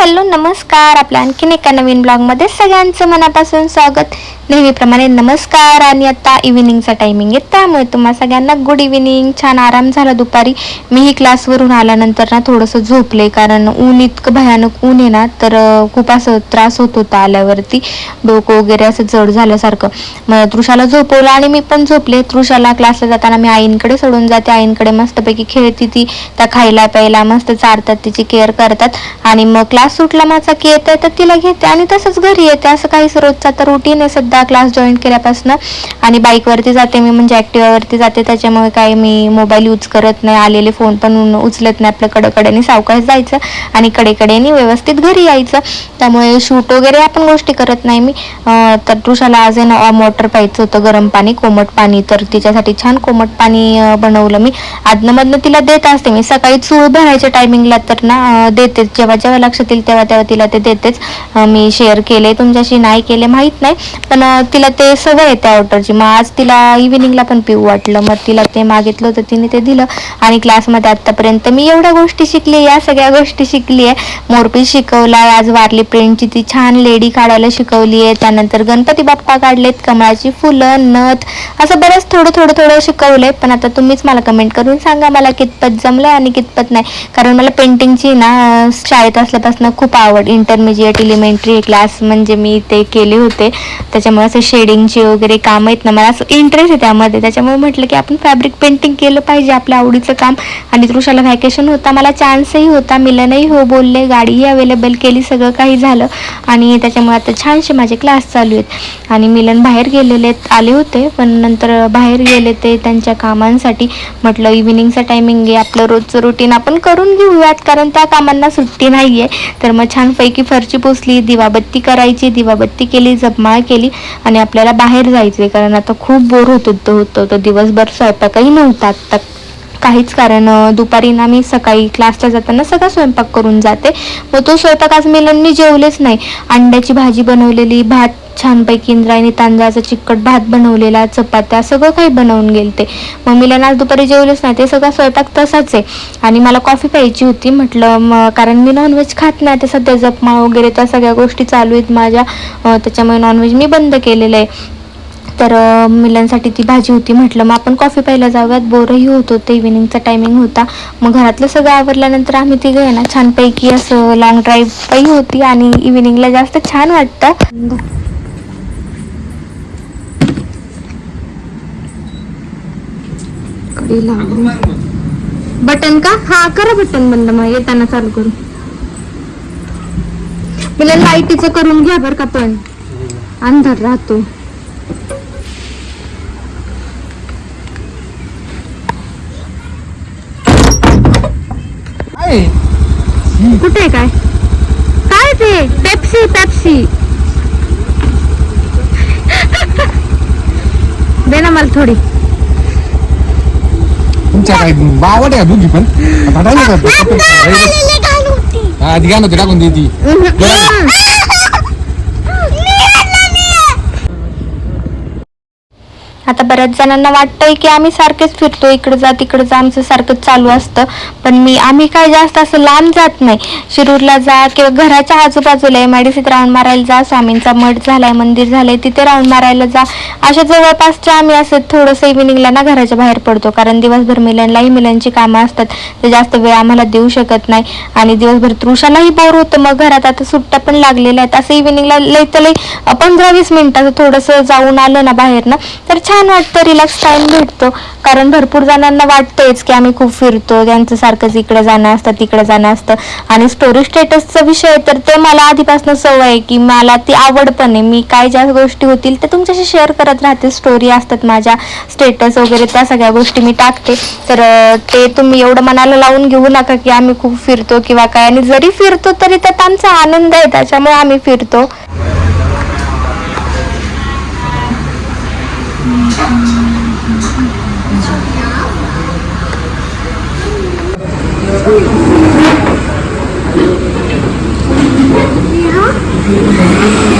Hello नमस्कार. आपल्या आणखीन एका नवीन ब्लॉगमध्ये सगळ्यांचं मनापासून स्वागत. नेहमीप्रमाणे नमस्कार आणि आता इव्हिनिंगचा टायमिंग आहे त्यामुळे तुम्हा सगळ्यांना गुड इव्हिनिंग छान आराम झाला दुपारी. मीही क्लासवरून आल्यानंतर ना थोडंसं झोपले कारण ऊन इतकं भयानक ऊन आहे ना तर खूप असं त्रास होत होता आल्यावरती. डोकं वगैरे असं जड झाल्यासारखं. मग तृषाला झोपवलं आणि मी पण झोपले. तृषाला क्लासला जाताना मी आईंकडे सोडून जाते. आईंकडे मस्तपैकी खेळती ती. त्या खायला प्यायला मस्त चारतात तिची केअर करतात. आणि मग क्लास सुटला माझा की येत आहे तर तिला घेते आणि तसंच घरी येते. असं काहीच रोजचा तर रुटीन आहे सध्या क्लास जॉईन केल्यापासून. आणि बाईकवरती जाते मी म्हणजे ॲक्टिवावरती जाते. त्याच्यामुळे काही मी मोबाईल यूज करत नाही. आलेले फोन पण उचलत नाही. आपलं कडकडेने सावकाश जायचं आणि कडेकडेने व्यवस्थित घरी यायचं. त्यामुळे शूट वगैरे आपण गोष्टी करत नाही मी. तर तुषाला आज आहे ना वॉटर प्यायचं होतं गरम पाणी कोमट पाणी. तर तिच्यासाठी छान कोमट पाणी बनवलं मी. आदनमधनं तिला देत असते मी. सकाळी चूळ भरायच्या टायमिंगला तर ना देते. जेव्हा जेव्हा लक्षात येईल तेव्हा तेव्हा तिला ते देतेच. मी शेअर केले. तुमच्याशी नाही केले माहीत नाही. पण तिला ते सवय आहे त्या ऑर्डरची मग आज तिला इव्हिनिंगला पण पिऊ वाटलं. मग तिला ते मागितलं होतं तिने ते दिलं. आणि क्लासमध्ये आत्तापर्यंत मी एवढ्या गोष्टी शिकली या सगळ्या गोष्टी शिकली आहे. मोरपीस शिकवला आज वारली प्रिंटची ती छान लेडी काढायला शिकवली आहे. त्यानंतर गणपती बाप्पा काढलेत. कमळाची फुलं नथ असं बरंच थोडं थोडं थोडं शिकवलंय. पण आता तुम्हीच मला कमेंट करून सांगा मला कितपत जमलं आणि कितपत नाही. कारण मला पेंटिंगची ना शाळेत असल्यापासून खूप आवड. इंटरमिजिएट इलिमेंटरी क्लास म्हणजे मी ते केले होते. त्याच्यामुळे असं शेडिंगचे वगैरे काम आहेत ना मला असं इंटरेस्ट आहे त्यामध्ये. त्याच्यामुळे म्हटलं की आपण फॅब्रिक पेंटिंग केलं पाहिजे आपल्या आवडीचं काम. आणि तृषाला व्हॅकेशन होता मला चान्सही होता. मिलनही हो बोलले गाडीही अवेलेबल केली सगळं काही झालं. आणि त्याच्यामुळे आता छानसे माझे क्लास चालू आहेत. आणि मिलन बाहेर गेलेले आले होते. पण नंतर बाहेर गेले ते त्यांच्या कामांसाठी. म्हटलं इव्हिनिंगचा टायमिंग आहे. आपलं रोजचं रुटीन आपण करून घेऊयात. कारण त्या कामांना सुट्टी नाही आहे तर मग छानपैकी फरची पुसली दिवाबत्ती करायची दिवाबत्ती केली जपमाळ केली आणि आपल्याला बाहेर जायचे कारण आता खूप बोर होत होतं होतं तर दिवसभर स्वयंपाकही नव्हता आत्ता. काहीच कारण दुपारी ना मी सकाळी क्लासला जाताना सगळा स्वयंपाक करून जाते. मग तो स्वयंपाक आज मिलननी जेवलेच नाही. अंड्याची भाजी बनवलेली भात छानपैकी इंद्रायणी तांदळाचा चिकट भात बनवलेला चपात्या सगळं काही बनवून गेलते. मग मिलन आज दुपारी जेवलेच नाही ते सगळा स्वयंपाक तसाच आहे. आणि मला कॉफी प्यायची होती म्हटलं मग कारण मी नॉनव्हेज खात नाही ते सध्या जपमा वगैरे त्या सगळ्या गोष्टी चालू आहेत माझ्या. त्याच्यामुळे नॉनव्हेज मी बंद केलेलं आहे. तर मुलांसाठी ती भाजी होती म्हटलं मग आपण कॉफी प्यायला जाऊयात. बोरही होत होते इव्हिनिंगचा टायमिंग होता. मग घरातलं सगळं आवरल्यानंतर आम्ही ती आहे ना छानपैकी असं लॉंग ड्राईव्हही होती आणि इव्हिनिंगला जास्त छान वाटतं. बटन का? हा करा बटन बंद मग येताना चालू करू. मला लाईटीचं करून घ्या बरं का पण. अंधार राहतो काय कुठे काय? काय ते? पेप्सी पेप्सी दे ना मला थोडी. तुमच्या काय बावट आहे पण? आता टाकून देती आता बऱ्याच जणांना वाटतंय की आम्ही सारखेच फिरतो इकडे जा तिकडे जा आमचं सारखंच चालू असतं. पण मी आम्ही काय जास्त असं लांब जात नाही. शिरूरला जा किंवा घराच्या आजूबाजूला एम आय डी सीत राऊंड मारायला जा स्वामींचा मठ झालाय मंदिर झालंय तिथे राऊंड मारायला जा. अशा जवळपासच्या आम्ही असं थोडंसं इव्हिनिंगला ना घराच्या बाहेर पडतो. कारण दिवसभर मिलनलाही मिलनची कामं असतात. ते जास्त वेळ आम्हाला देऊ शकत नाही. आणि दिवसभर तृषालाही बोर होतं. मग घरात आता सुट्ट्या पण लागलेल्या आहेत. असं इव्हिनिंगला लई तर लई पंधरा वीस मिनिटाचं थोडंसं जाऊन आलं ना बाहेर ना तर छान वाटतं रिलॅक्स टाइम भेटतो. कारण भरपूर जणांना वाटतंच की आम्ही खूप फिरतो त्यांचं सारखंच इकडे जाणं असतं तिकडे जाणं असतं. आणि स्टोरी स्टेटसचा विषय तर ते मला आधीपासून सवय आहे की मला ती आवड पण आहे. मी काय ज्या गोष्टी होतील ते तुमच्याशी शेअर करत राहते. स्टोरी असतात माझ्या स्टेटस वगैरे त्या सगळ्या गोष्टी मी टाकते. तर ते तुम्ही एवढं मनाला लावून घेऊ नका की आम्ही खूप फिरतो किंवा काय. आणि जरी फिरतो तरी त्यात आमचा आनंद आहे त्याच्यामुळे आम्ही फिरतो. Yeah.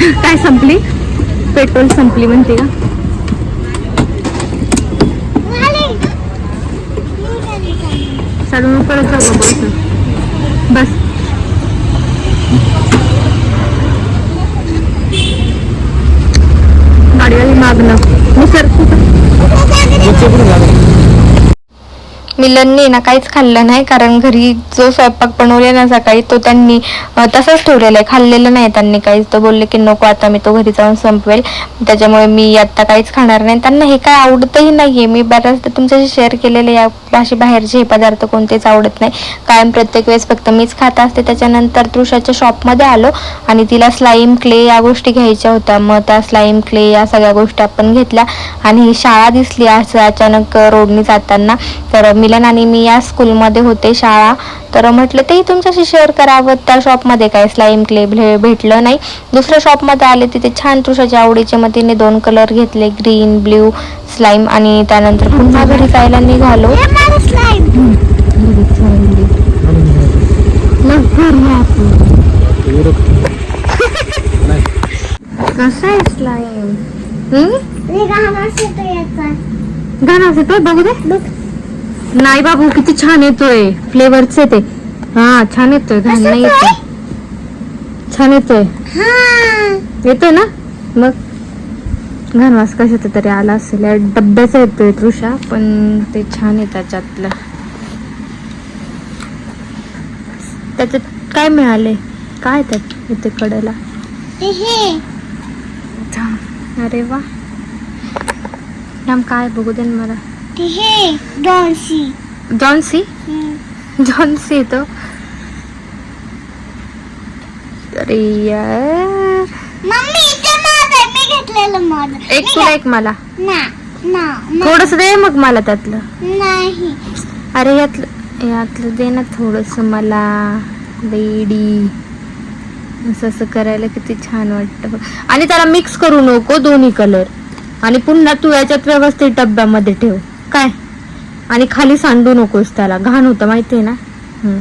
काय संपली? पेट्रोल संपली म्हणते का? चढून परत जाऊ बस बस. गाडीवाली मागणं मी सर गुच्छ कुठे झालं मिलनने ना काहीच खाल्लं नाही कारण घरी जो स्वयंपाक बनवले ना सकाळी तो त्यांनी तसाच ठेवलेला आहे खाल्लेलं नाही त्यांनी काहीच. तो बोलले की नको आता मी तो घरी जाऊन संपवेल. त्याच्यामुळे मी आता काहीच खाणार नाही. त्यांना हे काय आवडतही नाहीये. मी बऱ्याचदा तुमच्याशी शेअर केलेले या अशी बाहेरचे हे पदार्थ कोणतेच आवडत नाही. कारण प्रत्येक वेळेस फक्त मीच खात असते. त्याच्यानंतर तृषाच्या शॉपमध्ये आलो आणि तिला स्लाईम क्ले या गोष्टी घ्यायच्या होत्या. मग त्या स्लाईम क्ले या सगळ्या गोष्टी आपण घेतल्या आणि ही शाळा दिसली. असं अचानक रोडनी जाताना तर मी मिलन आणि मी या स्कूलमध्ये होते शाळा. तर म्हटलं तेही तुमच्याशी शेअर करावं. त्या शॉपमध्ये काय स्लाईम क्ले भेटलं नाही. दुसऱ्या शॉपमध्ये आले तिथे छान तुषाच्या आवडीचे मग तिने दोन कलर घेतले ग्रीन ब्ल्यू स्लाईम आणि त्यानंतर पुन्हा घरी जायला निघालो. कसं आहे स्लाईम गाणं बघू दे. नाही बाबू किती छान येतोय. फ्लेवरच ते. हा छान येतोय. घाण नाही येतोय छान येतोय. येतोय ना? मग? घाणवास कशाचा तरी आला असेल. या डब्याचा येतोय तृषा पण ते छान आहे त्याच्यातलं. त्याच्यात काय मिळाले काय त्यात इथे कडेला? अरे वा. काय बघू दे ना मला जॉन्सी जॉन्सी येतो अरे यार. एक तुला एक मला. थोडस दे मग मला त्यातलं. नाही. अरे यातलं यातलं दे ना थोडस मला. लेडी असं असं करायला किती छान वाटतं बघ. आणि त्याला मिक्स करू नको दोन्ही कलर आणि पुन्हा तू याच्यात व्यवस्थित डब्यामध्ये ठेव. काय? आणि खाली सांडू नकोस त्याला. घाण होतं माहितीये ना? हम्म.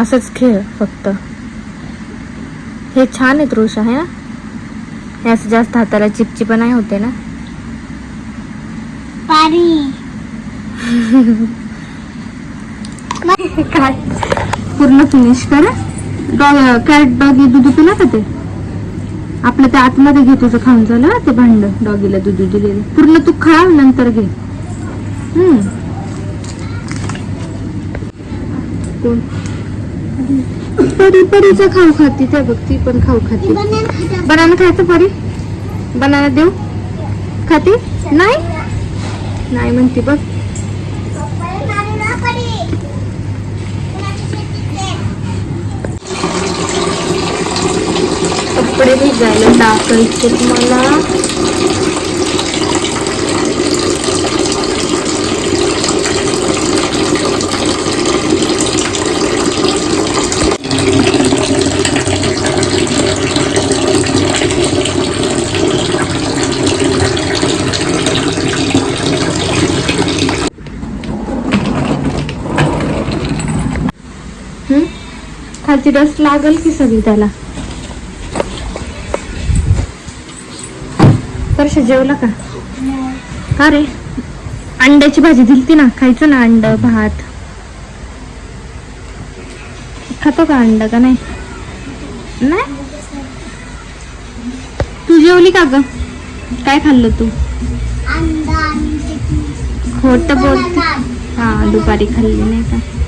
असंच खेळ फक्त. हे छान आहे तृषा आहे ना? हे असं जास्त हाताला चिपचिप नाही होते ना? पाणी काय? पूर्ण फिनिश कर. डॉग कॅट डॉगी दूध पिला का ते? आपलं ते आतमध्ये घे तुझं खाऊन झालं ते भांड डॉगीला दूध दिलेलं. पूर्ण तू खा नंतर घे. कोण? परी परीचं खाऊ खाती त्या बघ ती पण खाऊ खाती. बनाना खायचं परी? बनाना देऊ? खाती? नाही? नाही म्हणते बघ. कपडे टाकायचे मला हम्म? रस लागल की सगळी त्याला वर्ष जेवला का? का रे? अंड्याची भाजी दिलती ना खायचं ना अंड भात. खातो का अंड का नाही? नाही? तू जेवली का ग? काय खाल्लं तू? खोट बोलते. हा दुपारी खाल्ली नाही का?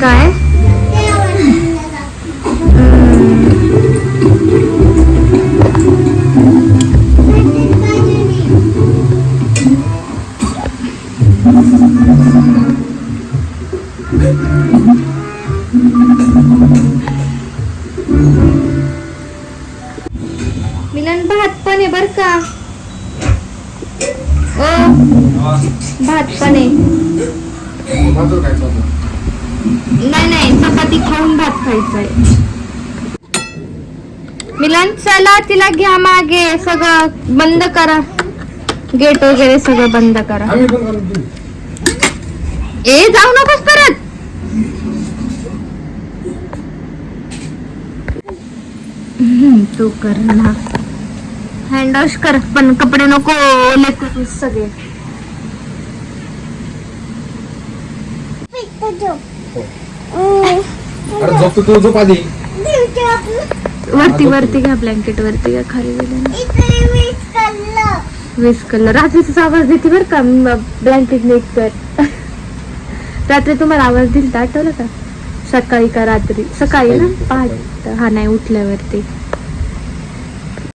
काय? मिलन भात पण आहे बर का? ओ भात पण आहे. नाही नाही चपाती खाऊन भात खायचा आहे मिलन चला तिला घ्या मागे सगळं बंद करा. गेट वगैरे सगळं बंद करा. ए जाऊ नकोस परत. हम्म, तू कर ना. हँड वॉश कर पण कपडे नको ओले करूस सगळे अरे झोपतो तू झोप आधी. वरती वरती घ्या ब्लँकेट वरती घ्या खाली वीस कलर रात्रीचाच आवाज देते बरं का ब्लँकेट नीट कर. रात्री तुम्हाला आवाज दिला आठवलं का? सकाळी का रात्री? सकाळी ना? पहाट हा नाही उठल्यावरती.